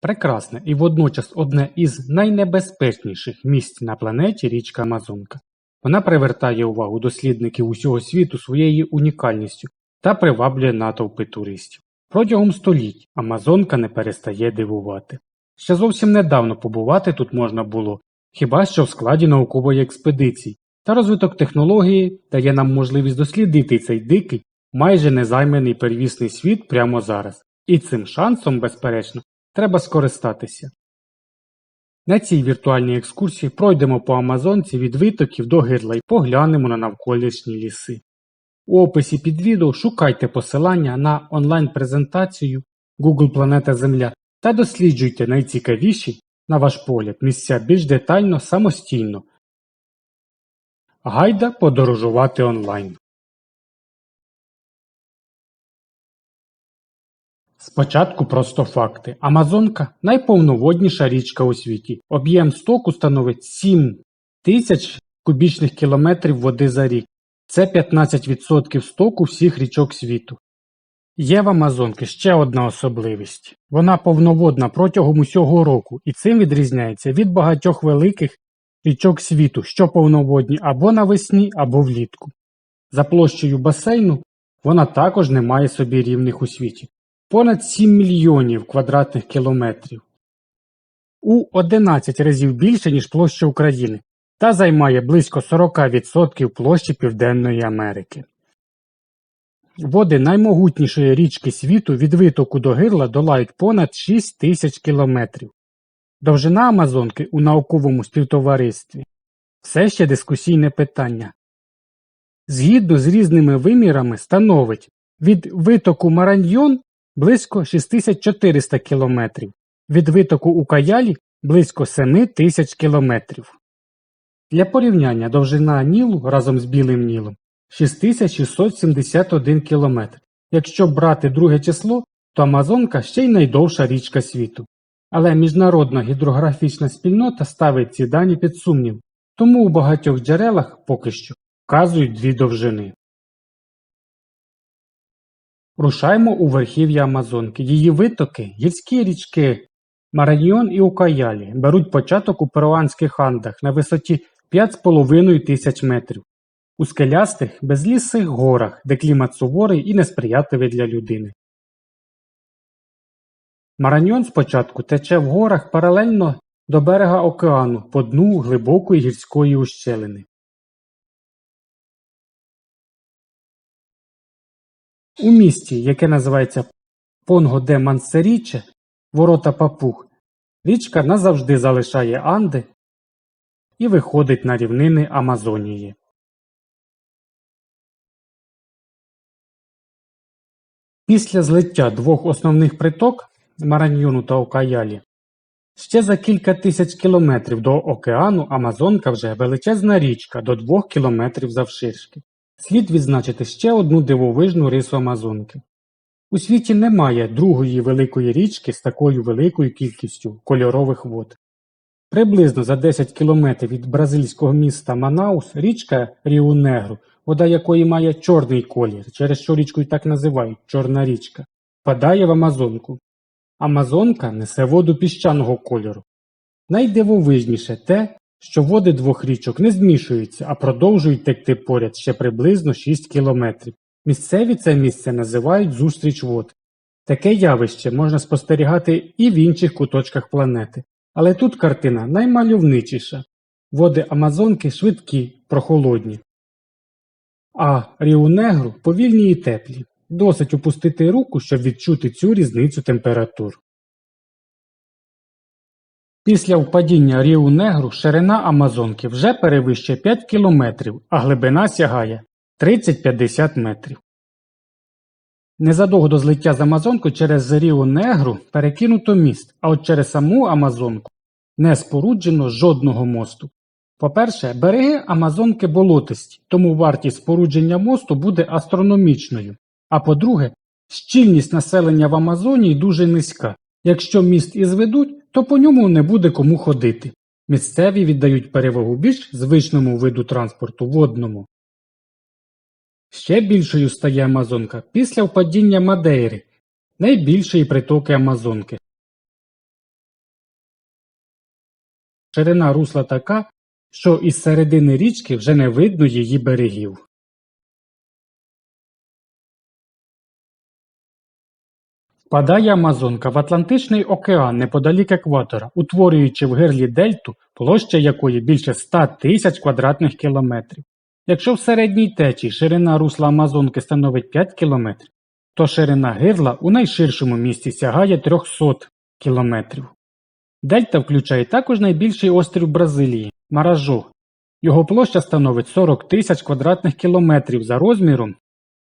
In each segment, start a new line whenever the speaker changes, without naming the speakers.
Прекрасне і водночас одне із найнебезпечніших місць на планеті річка Амазонка. Вона привертає увагу дослідників усього світу своєю унікальністю та приваблює натовпи туристів. Протягом століть Амазонка не перестає дивувати. Ще зовсім недавно побувати тут можна було, хіба що в складі наукової експедиції, та розвиток технології дає нам можливість дослідити цей дикий, майже незайманий первісний світ прямо зараз. І цим шансом, безперечно, треба скористатися. На цій віртуальній екскурсії пройдемо по Амазонці від витоків до гирла і поглянемо на навколишні ліси. У описі під відео шукайте посилання на онлайн-презентацію Google Планета Земля та досліджуйте найцікавіші, на ваш погляд, місця більш детально самостійно. Гайда подорожувати онлайн. Спочатку просто факти. Амазонка – найповноводніша річка у світі. Об'єм стоку становить 7 тисяч кубічних кілометрів води за рік. Це 15% стоку всіх річок світу. Є в Амазонки ще одна особливість. Вона повноводна протягом усього року і цим відрізняється від багатьох великих річок світу, що повноводні або навесні, або влітку. За площею басейну вона також не має собі рівних у світі понад 7 мільйонів квадратних кілометрів, у 11 разів більше, ніж площа України, та займає близько 40% площі Південної Америки. Води наймогутнішої річки світу від витоку до гирла долають понад 6 тисяч кілометрів. Довжина Амазонки у науковому співтоваристві все ще дискусійне питання. Згідно з різними вимірами становить від витоку Мараньйон близько 6400 км, від витоку у Каялі близько 7000 км. Для порівняння довжина Нілу разом з Білим Нілом 6671 км. Якщо брати друге число, то Амазонка ще й найдовша річка світу. Але міжнародна гідрографічна спільнота ставить ці дані під сумнів, тому у багатьох джерелах поки що вказують дві довжини. Рушаємо у верхів'я Амазонки. Її витоки, гірські річки Мараньйон і Укаялі беруть початок у перуанських андах на висоті 5,5 тисяч метрів, у скелястих, безлісих горах, де клімат суворий і несприятливий для людини. Мараньйон спочатку тече в горах паралельно до берега океану по дну глибокої гірської ущелини. У місті, яке називається Понго де Мансеріче, ворота Папуг, річка назавжди залишає Анди і виходить на рівнини Амазонії. Після злиття двох основних приток Мараньйону та Окаялі ще за кілька тисяч кілометрів до океану Амазонка вже величезна річка до двох кілометрів завширшки. Слід відзначити ще одну дивовижну рису Амазонки. У світі немає другої великої річки з такою великою кількістю кольорових вод. Приблизно за 10 кілометрів від бразильського міста Манаус річка Ріу-Негру, вода якої має чорний колір, через що річку й так називають Чорна річка, впадає в Амазонку. Амазонка несе воду піщаного кольору. Найдивовижніше те, що води двох річок не змішуються, а продовжують текти поряд ще приблизно 6 кілометрів. Місцеві це місце називають зустріч вод. Таке явище можна спостерігати і в інших куточках планети, але тут картина наймальовничіша. Води Амазонки швидкі, прохолодні. А Ріунегру повільні і теплі. Досить опустити руку, щоб відчути цю різницю температур. Після впадіння Ріу Негру ширина Амазонки вже перевищує 5 кілометрів, а глибина сягає 30-50 метрів. Незадовго до злиття з Амазонкою через Ріу Негру перекинуто міст, а от через саму Амазонку не споруджено жодного мосту. По-перше, береги Амазонки болотисті, тому вартість спорудження мосту буде астрономічною. А по-друге, щільність населення в Амазонії дуже низька. Якщо міст і зведуть, то по ньому не буде кому ходити. Місцеві віддають перевагу більш звичному виду транспорту водному. Ще більшою стає Амазонка після впадіння Мадейри, найбільшої притоки Амазонки. Ширина русла така, що із середини річки вже не видно її берегів. Впадає Амазонка в Атлантичний океан неподалік екватора, утворюючи в гирлі дельту, площа якої більше 100 тисяч квадратних кілометрів. Якщо в середній течії ширина русла Амазонки становить 5 кілометрів, то ширина гирла у найширшому місці сягає 300 кілометрів. Дельта включає також найбільший острів Бразилії – Маражо. Його площа становить 40 тисяч квадратних кілометрів за розміром,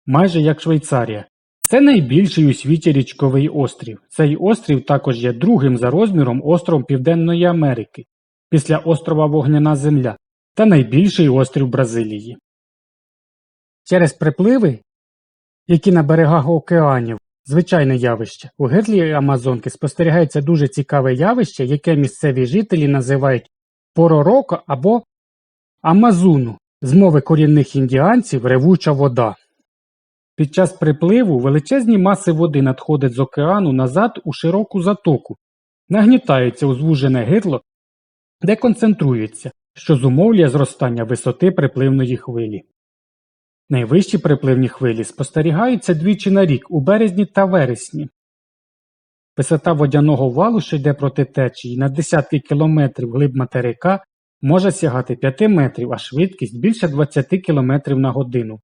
майже як Швейцарія. Це найбільший у світі річковий острів. Цей острів також є другим за розміром островом Південної Америки, після острова Вогняна Земля та найбільший острів Бразилії. Через припливи, які на берегах океанів, звичайне явище, у гирлі Амазонки спостерігається дуже цікаве явище, яке місцеві жителі називають поророка або Амазуну, з мови корінних індіанців ревуча вода. Під час припливу величезні маси води надходять з океану назад у широку затоку, нагнітаються у звужене гирло, де концентруються, що зумовлює зростання висоти припливної хвилі. Найвищі припливні хвилі спостерігаються двічі на рік у березні та вересні. Висота водяного валу, що йде проти течії на десятки кілометрів глиб материка, може сягати 5 метрів, а швидкість більше 20 км на годину.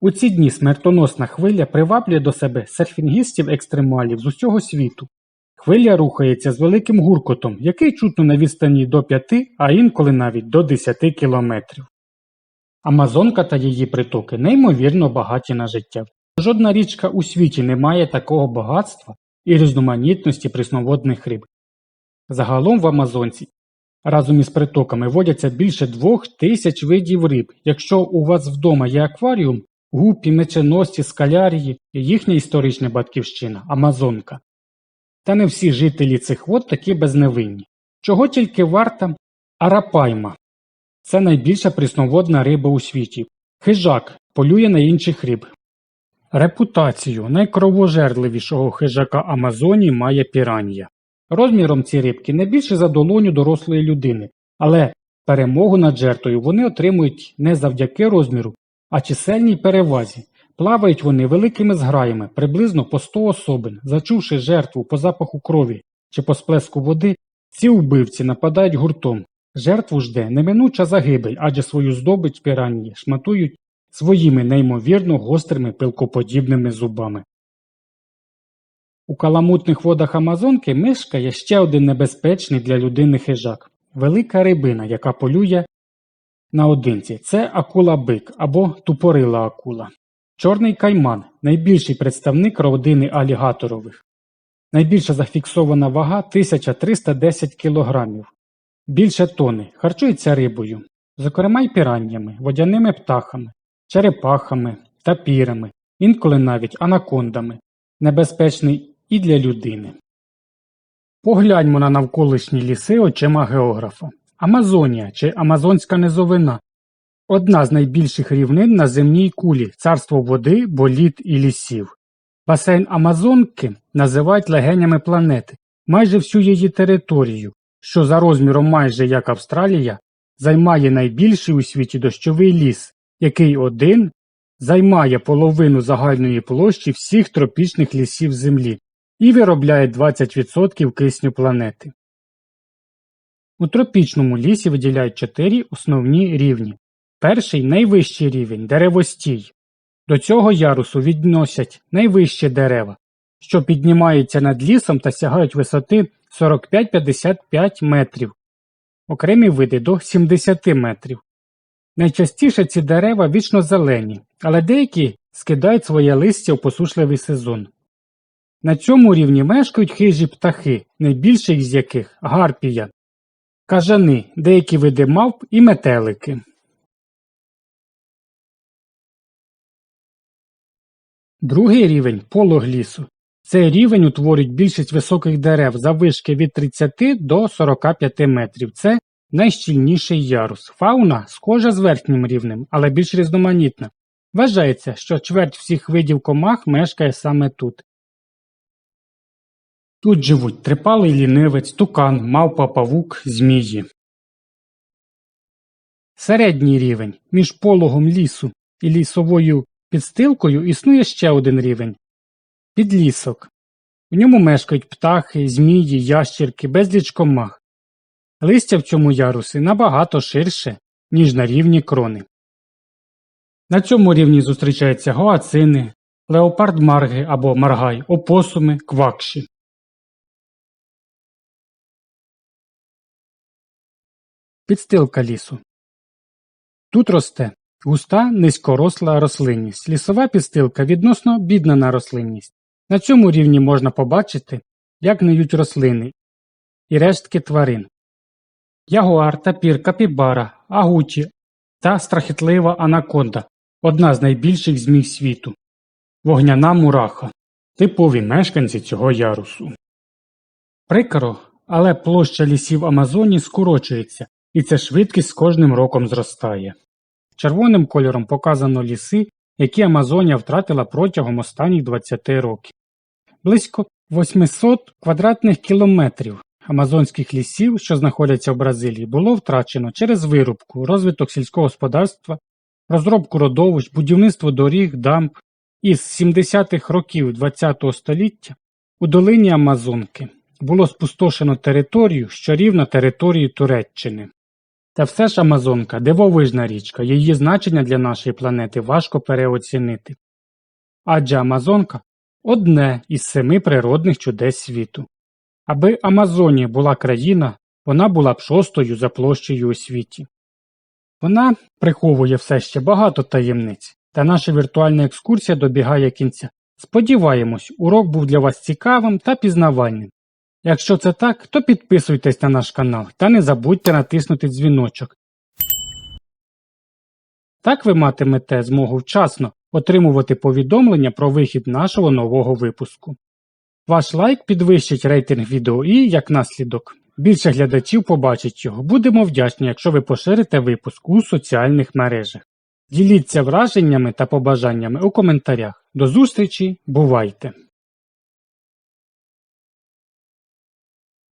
У ці дні смертоносна хвиля приваблює до себе серфінгістів-екстремалів з усього світу. Хвиля рухається з великим гуркотом, який чутно на відстані до 5, а інколи навіть до 10 кілометрів. Амазонка та її притоки неймовірно багаті на життя. Жодна річка у світі не має такого багатства і різноманітності прісноводних риб. Загалом в Амазонці разом із притоками водяться більше двох тисяч видів риб. Якщо у вас вдома є акваріум, гупі, меченосці, скалярії і їхня історична батьківщина Амазонка. Та не всі жителі цих вод такі безневинні. Чого тільки варта арапайма. Це найбільша прісноводна риба у світі. Хижак полює на інших риб. Репутацію найкровожерливішого хижака Амазонії має піранія. Розміром ці рибки не більше за долоню дорослої людини, але перемогу над жертвою вони отримують не завдяки розміру, а чисельній перевазі. Плавають вони великими зграями, приблизно по 100 особин. Зачувши жертву по запаху крові чи по сплеску води, ці вбивці нападають гуртом. Жертву жде неминуча загибель, адже свою здобич піранії шматують своїми неймовірно гострими пилкоподібними зубами. У каламутних водах Амазонки мешкає ще один небезпечний для людини хижак велика рибина, яка полює наодинці. Це акула-бик або тупорила акула. Чорний кайман найбільший представник родини алігаторових. Найбільша зафіксована вага 1310 кг. Більше тони, харчується рибою, зокрема й піраннями, водяними птахами, черепахами, тапірами, інколи навіть анакондами, небезпечний і для людини. Погляньмо на навколишні ліси очима географа. Амазонія чи Амазонська низовина одна з найбільших рівнин на земній кулі, царство води, боліт і лісів. Басейн Амазонки називають легенями планети, майже всю її територію, що за розміром майже як Австралія, займає найбільший у світі дощовий ліс, який один займає половину загальної площі всіх тропічних лісів Землі і виробляє 20% кисню планети. У тропічному лісі виділяють чотири основні рівні. Перший найвищий рівень деревостій. До цього ярусу відносять найвищі дерева, що піднімаються над лісом та сягають висоти 45-55 метрів, окремі види до 70 метрів. Найчастіше ці дерева вічно зелені, але деякі скидають своє листя у посушливий сезон. На цьому рівні мешкають хижі птахи, найбільших з яких гарпія, кажани, деякі види мавп і метелики. Другий рівень полог лісу. Цей рівень утворюють більшість високих дерев заввишки від 30 до 45 метрів. Це найщільніший ярус. Фауна схожа з верхнім рівнем, але більш різноманітна. Вважається, що чверть всіх видів комах мешкає саме тут. Тут живуть трипалий лінивець, тукан, мавпа, павук, змії. Середній рівень між пологом лісу і лісовою підстилкою існує ще один рівень підлісок. В ньому мешкають птахи, змії, ящірки, безліч комах. Листя в цьому ярусі набагато ширше, ніж на рівні крони. На цьому рівні зустрічаються гоацини, леопард-марги або маргай, опосуми, квакші. Підстилка лісу. Тут росте густа низькоросла рослинність. Лісова підстилка відносно бідна на рослинність. На цьому рівні можна побачити, як гниють рослини і рештки тварин. Ягуар, тапір, капібара, агуті та страхітлива анаконда одна з найбільших змій світу. Вогняна мураха типові мешканці цього ярусу. Прикро, але площа лісів Амазонії скорочується, і ця швидкість з кожним роком зростає. Червоним кольором показано ліси, які Амазонія втратила протягом останніх 20 років. Близько 800 квадратних кілометрів амазонських лісів, що знаходяться в Бразилії, було втрачено через вирубку, розвиток сільського господарства, розробку родовищ, будівництво доріг, дамб. Із 70-х років ХХ століття у долині Амазонки було спустошено територію, що рівна території Туреччини. Та все ж Амазонка – дивовижна річка, її значення для нашої планети важко переоцінити. Адже Амазонка – одне із семи природних чудес світу. Аби Амазонія була країна, вона була б шостою за площею у світі. Вона приховує все ще багато таємниць, та наша віртуальна екскурсія добігає кінця. Сподіваємось, урок був для вас цікавим та пізнавальним. Якщо це так, то підписуйтесь на наш канал та не забудьте натиснути дзвіночок. Так ви матимете змогу вчасно отримувати повідомлення про вихід нашого нового випуску. Ваш лайк підвищить рейтинг відео і, як наслідок, більше глядачів побачить його. Будемо вдячні, якщо ви поширите випуск у соціальних мережах. Діліться враженнями та побажаннями у коментарях. До зустрічі, бувайте!